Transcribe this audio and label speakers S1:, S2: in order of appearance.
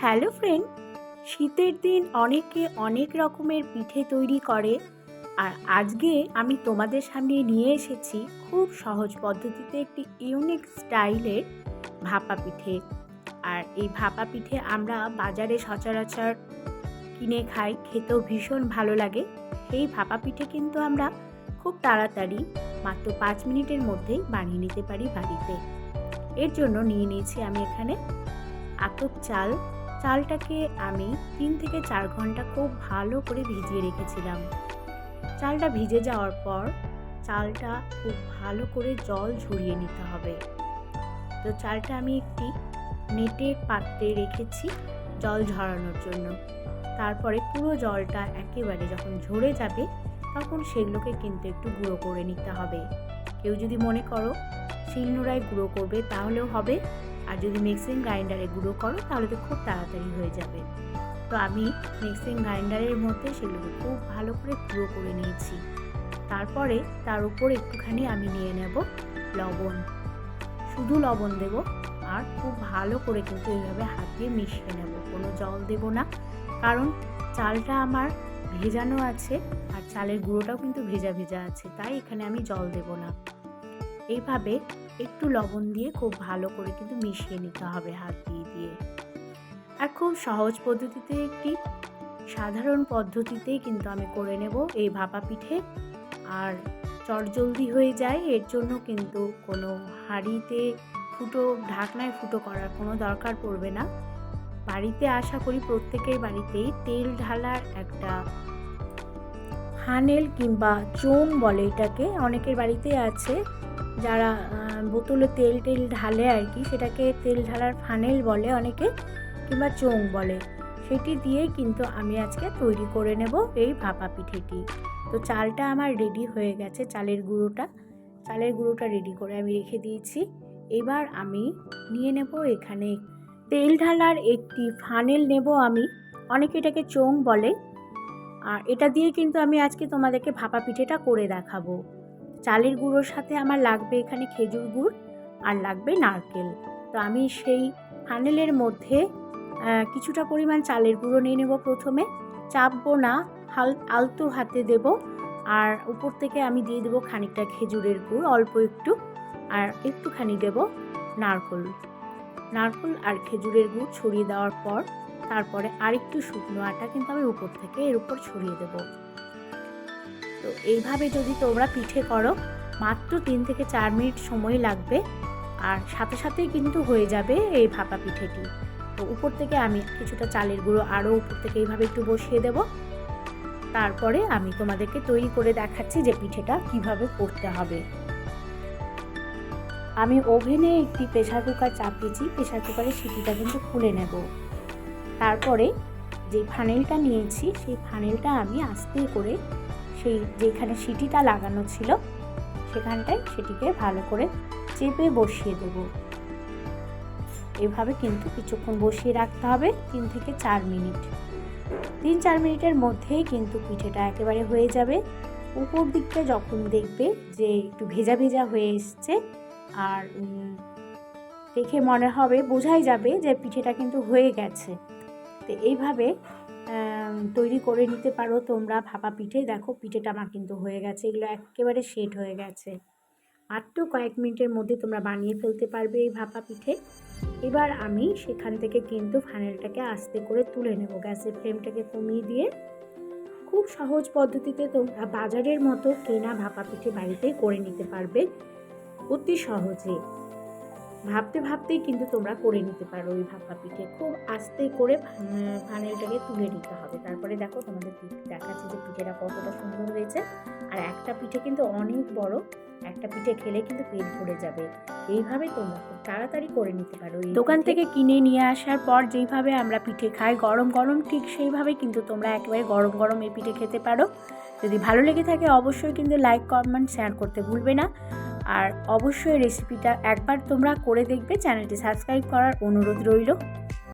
S1: Hello friend, শীতের দিন অনেকে অনেক রকমের পিঠে তৈরি করে আর আজকে আমি তোমাদের সামনে নিয়ে এসেছি খুব সহজ পদ্ধতিতে একটি ইউনিক স্টাইলের ভাপা পিঠে। আর এই ভাপা পিঠে আমরা বাজারে সচরাচর কিনে খাই, খেতেও ভীষণ ভালো লাগে। সেই ভাপা পিঠে কিন্তু আমরা খুব তাড়াতাড়ি মাত্র পাঁচ মিনিটের মধ্যেই বানিয়ে নিতে পারি বাড়িতে। এর জন্য নিয়ে নিয়েছি আমি এখানে আতপ চাল চালটাকে আমি তিন থেকে চার ঘণ্টা খুব ভালো করে ভিজিয়ে রেখেছিলাম। চালটা ভিজে যাওয়ার পর চালটা খুব ভালো করে জল ঝরিয়ে নিতে হবে। তো চালটা আমি একটি নেটের পাত্রে রেখেছি জল ঝরানোর জন্য। তারপরে পুরো জলটা একেবারে যখন ঝরে যাবে তখন সেগুলোকে কিন্তু একটু গুঁড়ো করে নিতে হবে। কেউ যদি মনে করো শিলনোড়ায় গুঁড়ো করবে তাহলেও হবে। আর যদি মিক্সিং গ্রাইন্ডারে গুঁড়ো করো, তাহলে তো খুব তাড়াতাড়ি হয়ে যাবে। তো আমি মিক্সিং গ্রাইন্ডারের মধ্যে সেগুলোকে খুব ভালো করে গুঁড়ো করে নিয়েছি। তারপরে তার উপর একটুখানি আমি নিয়ে নেব লবণ। শুধু লবণ দেব, আর খুব ভালো করে কিন্তু এইভাবে হাত দিয়ে মিশিয়ে নেব, কোনো জল দেব না। কারণ চালটা আমার ভেজানো আছে, আর চালের গুঁড়োটাও কিন্তু ভেজা ভেজা আছে, তাই এখানে আমি জল দেব না। এইভাবে একটু লবণ দিয়ে খুব ভালো করে কিন্তু মিশিয়ে নিতে হবে হাত দিয়ে দিয়ে। আর খুব সহজ পদ্ধতিতে একটি সাধারণ পদ্ধতিতেই কিন্তু আমি করে নেব এই ভাপা পিঠে। আর চটজলদি হয়ে যায়, এর জন্য কিন্তু কোনো হাঁড়িতে ফুটো, ঢাকনায় ফুটো করার কোনো দরকার পড়বে না। বাড়িতে আশা করি প্রত্যেকের বাড়িতেই তেল ঢালার একটা হানেল কিংবা চোং বলে এটাকে অনেকের বাড়িতে আছে। যারা বোতলে তেল টেল ঢালে আর কি, সেটাকে তেল ঢালার ফানেল বলে অনেকে, কিংবা চোং বলে, সেটি দিয়েই কিন্তু আমি আজকে তৈরি করে নেব এই ভাপা পিঠেটি। তো চালটা আমার রেডি হয়ে গেছে, চালের গুঁড়োটা। চালের গুঁড়োটা রেডি করে আমি রেখে দিয়েছি। এবার আমি নিয়ে নেব এখানে তেল ঢালার একটি ফানেল নেব আমি। অনেকে এটাকে চোং বলে। আর এটা দিয়ে কিন্তু আমি আজকে তোমাদেরকে ভাপা পিঠেটা করে দেখাবো। চালের গুঁড়োর সাথে আমার লাগবে এখানে খেজুর গুড় আর লাগবে নারকেল। তো আমি সেই ফানেলের মধ্যে কিছুটা পরিমাণ চালের গুঁড়ো নিয়ে নেব প্রথমে। চাপবো না, হাল, আলতো হাতে দেব আর উপর থেকে আমি দিয়ে দেবো খানিকটা খেজুরের গুড়, অল্প একটু। আর একটুখানি দেব নারকল। নারকল আর খেজুরের গুড় ছড়িয়ে দেওয়ার পর, তারপরে আরেকটু শুকনো আটা কিন্তু আমি উপর থেকে এর উপর ছড়িয়ে দেবো। তো এইভাবে যদি তোমরা পিঠে করো, মাত্র তিন থেকে চার মিনিট সময় লাগবে। আর সাথে সাথেই কিন্তু হয়ে যাবে এই ভাপা পিঠেটি। তো উপর থেকে আমি কিছুটা চালের গুঁড়ো আরও উপর থেকে এইভাবে একটু বসিয়ে দেব। তারপরে আমি তোমাদেরকে তৈরি করে দেখাচ্ছি যে পিঠেটা কীভাবে করতে হবে। আমি ওভেনে একটি প্রেশার কুকার চাপিয়েছি। প্রেশার কুকারের সিটিটা কিন্তু খুলে নেব। তারপরে যে ফানেলটা নিয়েছি, সেই ফানেলটা আমি আস্তে করে সেই যেখানে সিটিটা লাগানো ছিল, সেখানটায় সেটিকে ভালো করে চেপে বসিয়ে দেব। এভাবে কিন্তু কিছুক্ষণ বসিয়ে রাখতে হবে, তিন থেকে চার মিনিট। তিন, চার মিনিটের মধ্যেই কিন্তু পিঠেটা একেবারে হয়ে যাবে। উপর দিকটা যখন দেখবে যে একটু ভেজা ভেজা হয়ে এসছে, আর দেখে মনে হবে, বোঝাই যাবে যে পিঠেটা কিন্তু হয়ে গেছে। তো এইভাবে তৈরি করে নিতে পারো। তোমরা ভাপা পিঠে, দেখো পিঠেটা আমার কিন্তু হয়ে গেছে। এগুলো একেবারে সেট হয়ে গেছে। মাত্র কয়েক মিনিটের মধ্যে তোমরা বানিয়ে ফেলতে পারবে এই ভাপা পিঠে। এবার আমি সেখান থেকে কিন্তু ফানেলটাকে আস্তে করে তুলে নেব গ্যাসের ফ্লেমটাকে কমিয়ে দিয়ে। খুব সহজ পদ্ধতিতে তোমরা বাজারের মতো কেনা ভাপা পিঠে বাড়িতেই করে নিতে পারবে। অতি সহজে। ভাবতে ভাবতেই কিন্তু তোমরা করে নিতে পারো ওই ভাপা পিঠে খুব আস্তে করে ফানেলটাকে তুলে নিতে হবে। তারপরে দেখো তোমাদের দেখাচ্ছে যে পিঠেটা কতটা সুন্দর হয়েছে। আর একটা পিঠে কিন্তু অনেক বড় একটা পিঠে খেলে কিন্তু পেট ভরে যাবে। এইভাবে তোমরা খুব তাড়াতাড়ি করে নিতে পারো দোকান থেকে কিনে নিয়ে আসার পর যেইভাবে আমরা পিঠে খাই গরম গরম ঠিক সেইভাবে কিন্তু তোমরা একেবারে গরম গরম এই পিঠে খেতে পারো। যদি ভালো লেগে থাকে অবশ্যই কিন্তু লাইক কমেন্ট শেয়ার করতে ভুলবে না। আর অবশ্যই রেসিপিটা একবার তোমরা করে দেখবে চ্যানেলটি সাবস্ক্রাইব করার অনুরোধ রইল।